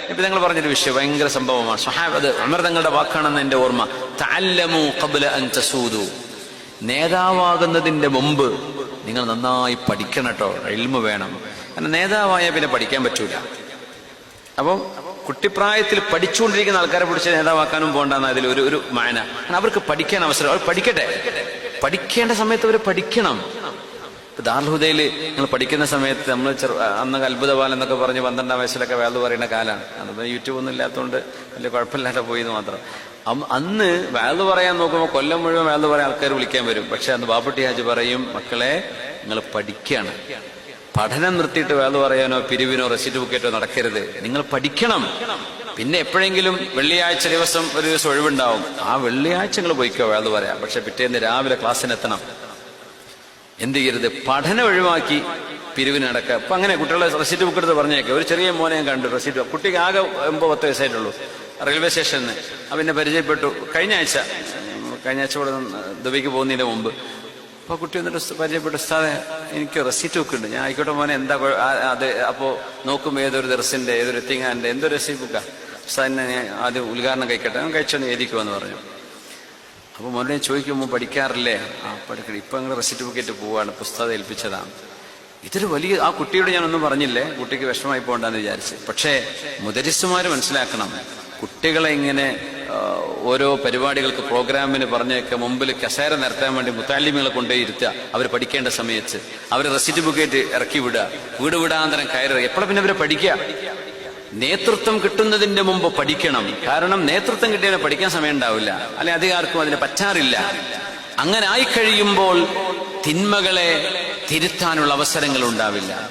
ഇപ്പൊ നിങ്ങൾ പറഞ്ഞൊരു വിഷയം ഭയങ്കര സംഭവമാണ്. സ്വഹാബ് അത് അമർ തങ്ങളുടെ വാക്കാണെന്ന് എന്റെ ഓർമ്മ. തഅല്ലമു കബുല തസൂദു. നേതാവാകുന്നതിന്റെ മുമ്പ് നിങ്ങൾ നന്നായി പഠിക്കണം കേട്ടോ എൽമ വേണം. കാരണം നേതാവായ പിന്നെ പഠിക്കാൻ പറ്റൂല. അപ്പം കുട്ടിപ്രായത്തിൽ പഠിച്ചുകൊണ്ടിരിക്കുന്ന ആൾക്കാരെ പിടിച്ച് നേതാവാക്കാനും പോകണ്ടെന്ന് അതിൽ ഒരു ഒരു മാന. അവർക്ക് പഠിക്കാൻ അവസരം അവർ പഠിക്കട്ടെ. പഠിക്കേണ്ട സമയത്ത് അവർ പഠിക്കണം. ദാർഹുദയിൽ നിങ്ങൾ പഠിക്കുന്ന സമയത്ത് നമ്മൾ ചെറു അന്ന് അത്ഭുതപാലം എന്നൊക്കെ പറഞ്ഞ് പന്ത്രണ്ടാം വയസ്സിലൊക്കെ വേദ പറയുന്ന കാലാണ്. അതിപ്പോ യൂട്യൂബ് ഒന്നും ഇല്ലാത്തതുകൊണ്ട് വലിയ കുഴപ്പമില്ലാതെ പോയി മാത്രം. അന്ന് വേദ പറയാൻ നോക്കുമ്പോൾ കൊല്ലം മുഴുവൻ വേദ പറയാൻ ആൾക്കാർ വിളിക്കാൻ വരും. പക്ഷെ അന്ന് ബാപ്പുട്ടി ഹാജ് പറയും മക്കളെ നിങ്ങൾ പഠിക്കുകയാണ് പഠനം നിർത്തിയിട്ട് വേദ പറയാനോ പിരിവിനോ റെസിറ്റ് ബുക്കേറ്റോ നടക്കരുത്. നിങ്ങൾ പഠിക്കണം. പിന്നെ എപ്പോഴെങ്കിലും വെള്ളിയാഴ്ച ദിവസം ഒരു ദിവസം ഒഴിവുണ്ടാവും. ആ വെള്ളിയാഴ്ച നിങ്ങൾ പോയിക്കോ വേദ പറയാം പക്ഷെ പിറ്റേന്ന് രാവിലെ ക്ലാസ്സിനെത്തണം. എന്ത് ചെയ്യരുത്? പഠനം ഒഴിവാക്കി പിരിവിന് നടക്കുക. അപ്പൊ അങ്ങനെ കുട്ടികളെ റെസിറ്റ് ബുക്ക് എടുത്ത് പറഞ്ഞേക്കെ. ഒരു ചെറിയ മോനെ കണ്ടു റെസിറ്റ് കുട്ടിക്ക് ആകെ ഒമ്പത് പത്ത് വയസ്സായിട്ടുള്ളൂ. റെയിൽവേ സ്റ്റേഷനിൽ അവനെ പരിചയപ്പെട്ടു. കഴിഞ്ഞ ആഴ്ച. കഴിഞ്ഞ ആഴ്ച ഇവിടെ ദുബൈക്ക് പോകുന്നതിന് മുമ്പ്. അപ്പൊ കുട്ടി എന്നിട്ട് പരിചയപ്പെട്ട. ഉസ്താദെ എനിക്ക് റെസിറ്റ് ബുക്ക് ഉണ്ട്. ഞാൻ ആയിക്കോട്ടെ മോനെ. എന്താ അത് അപ്പോ നോക്കുമ്പോ ഏതൊരു ദർസിന്റെ ഏതൊരു എത്തിങ്ങാന്റെ എന്തൊരു റെസിറ്റ് ബുക്കാ ഉസ്താദിനെ ആദ്യം ഉദ്ഘാടനം കഴിക്കട്ടെ. ഞാൻ കഴിച്ചൊന്ന് എഴുതിക്കുമെന്ന് പറഞ്ഞു. അപ്പൊ മോനെ ചോദിക്കുമ്പോൾ പഠിക്കാറില്ലേ? ആ പഠിക്കണം. ഇപ്പൊ നിങ്ങൾ റെസിറ്റ് ബുക്കേറ്റ് പോവാണ്. പുസ്തകം ഏൽപ്പിച്ചതാണ് ഇതൊരു വലിയ ആ കുട്ടിയോട് ഞാനൊന്നും പറഞ്ഞില്ലേ? കുട്ടിക്ക് വിഷമമായി പോകണ്ടെന്ന് വിചാരിച്ച്. പക്ഷേ മുദരിസുമാർ മനസ്സിലാക്കണം. കുട്ടികളെ ഇങ്ങനെ ഓരോ പരിപാടികൾക്ക് പ്രോഗ്രാമിന് പറഞ്ഞൊക്കെ മുമ്പിൽ കസേര നിരത്താൻ വേണ്ടി മുത്താലിമികളെ കൊണ്ടുപോയി ഇരുത്തുക അവർ പഠിക്കേണ്ട സമയത്ത്. അവർ റെസിറ്റ് ബുക്കേറ്റ് ഇറക്കി വിടുക. വീട് വിടാന്തരം കയറുക എപ്പോഴും പിന്നെ അവരെ പഠിക്കുക? നേതൃത്വം കിട്ടുന്നതിന്റെ മുമ്പ് പഠിക്കണം. കാരണം നേതൃത്വം കിട്ടിയതിനെ പഠിക്കാൻ സമയം ഉണ്ടാവില്ല അല്ലെ അധികാർക്കും അതിന് പറ്റാറില്ല. അങ്ങനെ ആയി കഴിയുമ്പോൾ തിന്മകളെ തിരുത്താനുള്ള അവസരങ്ങൾ ഉണ്ടാവില്ല.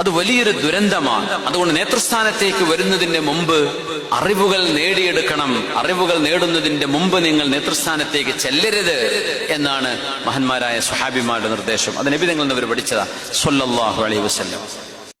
അത് വലിയൊരു ദുരന്തമാണ്. അതുകൊണ്ട് നേതൃസ്ഥാനത്തേക്ക് വരുന്നതിന്റെ മുമ്പ് അറിവുകൾ നേടിയെടുക്കണം. അറിവുകൾ നേടുന്നതിന്റെ മുമ്പ് നിങ്ങൾ നേതൃസ്ഥാനത്തേക്ക് ചെല്ലരുത് എന്നാണ് മഹന്മാരായ സുഹാബിമാരുടെ നിർദ്ദേശം. അത് നബി നിങ്ങൾ അവർ പഠിച്ചതാ. സൊല്ലാഹു അലൈഹി വസല്ലം.